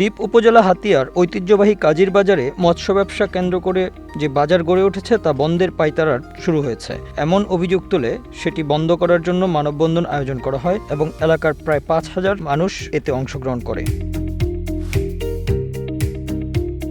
দ্বীপ উপজেলা হাতিয়ার ঐতিহ্যবাহী কাজীর বাজারে মৎস্য ব্যবসা কেন্দ্র করে যে বাজার গড়ে উঠেছে তা বন্ধের পাইতারা শুরু হয়েছে। এমন অভিযোগ তুলে সেটি বন্ধ করার জন্য মানববন্ধন আয়োজন করা হয় এবং এলাকার প্রায় পাঁচ হাজার মানুষ এতে অংশগ্রহণ করে।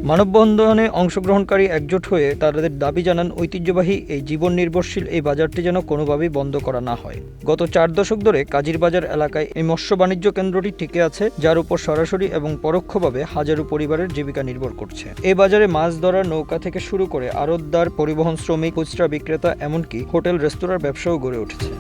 মানববন্ধনে অংশগ্রহণকারী একজোট হয়ে তাদের দাবি জানান ঐতিহ্যবাহী এই জীবন নির্ভরশীল এই বাজারটি যেন কোনোভাবেই বন্ধ করা না হয়। গত চার দশক ধরে কাজীর বাজার এলাকায় এই মৎস্য বাণিজ্য কেন্দ্রটি টিকে আছে, যার উপর সরাসরি এবং পরোক্ষভাবে হাজারো পরিবারের জীবিকা নির্ভর করছে। এই বাজারে মাছ ধরার নৌকা থেকে শুরু করে আড়তদার, পরিবহন শ্রমিক, খুচরা বিক্রেতা, এমনকি হোটেল, রেস্তোরাঁর ব্যবসাও গড়ে উঠেছে।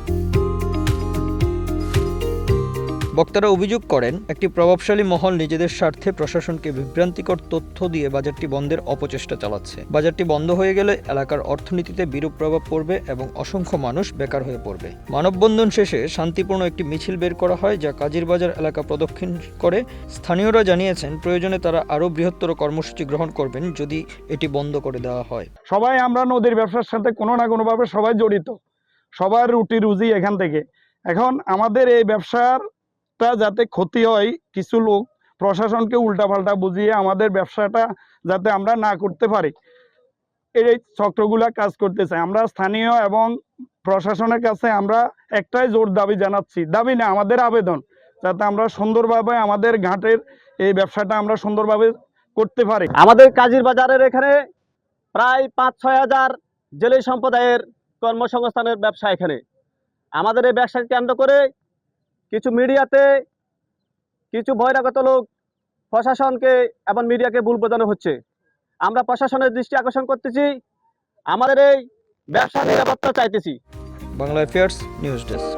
বক্তারা অভিযোগ করেন, একটি প্রভাবশালী মহল নিজেদের স্বার্থে প্রশাসনকে বিভ্রান্তিকর তথ্য দিয়ে বাজারটি বন্ধের অপচেষ্টা চালাচ্ছে। বাজারটি বন্ধ হয়ে গেলে এলাকার অর্থনীতিতে বিরূপ প্রভাব পড়বে এবং অসংখ্য মানুষ বেকার হয়ে পড়বে। মানববন্ধন শেষে শান্তিপূর্ণ একটি মিছিল বের করা হয়, যা কাজীর বাজার এলাকা প্রদক্ষিণ করে। স্থানীয়রা জানিয়েছেন, প্রয়োজনে তারা আরও বৃহত্তর কর্মসূচি গ্রহণ করবেন যদি এটি বন্ধ করে দেওয়া হয়। সবাই, আমরা নদীর ব্যবসার সাথে কোনো না কোনোভাবে সবাই জড়িত। সবার রুটি রুজি এখান থেকে। এখন আমাদের এই ব্যবসাটা যাতে ক্ষতি হয় কিছু লোক, প্রশাসনকে উল্টাপাল্টা বুঝিয়ে আমাদের ব্যবসাটা যাতে আমরা না করতে পারি। এই চক্রগুলা কাজ করতে চাই আমরা স্থানীয় এবং প্রশাসনের কাছে আমরা একটাই জোর দাবি জানাচ্ছি। দাবি না, আমাদের আবেদন, যাতে আমরা সুন্দরভাবে আমাদের ঘাটের এই ব্যবসাটা আমরা সুন্দরভাবে করতে পারি। আমাদের কাজীর বাজারের এখানে প্রায় পাঁচ ছয় হাজার জেলে সম্প্রদায়ের কর্মসংস্থানের ব্যবসা এখানে। আমাদের এই ব্যবসাকে কেন্দ্র করে কিছু মিডিয়াতে কিছু বহিরাগত লোক প্রশাসনকে এবং মিডিয়াকে ভুল বোঝানো হচ্ছে। আমরা প্রশাসনের দৃষ্টি আকর্ষণ করতেছি, আমাদের এই ব্যবসা নিরাপত্তা চাইতেছি। Bangla affairs news desk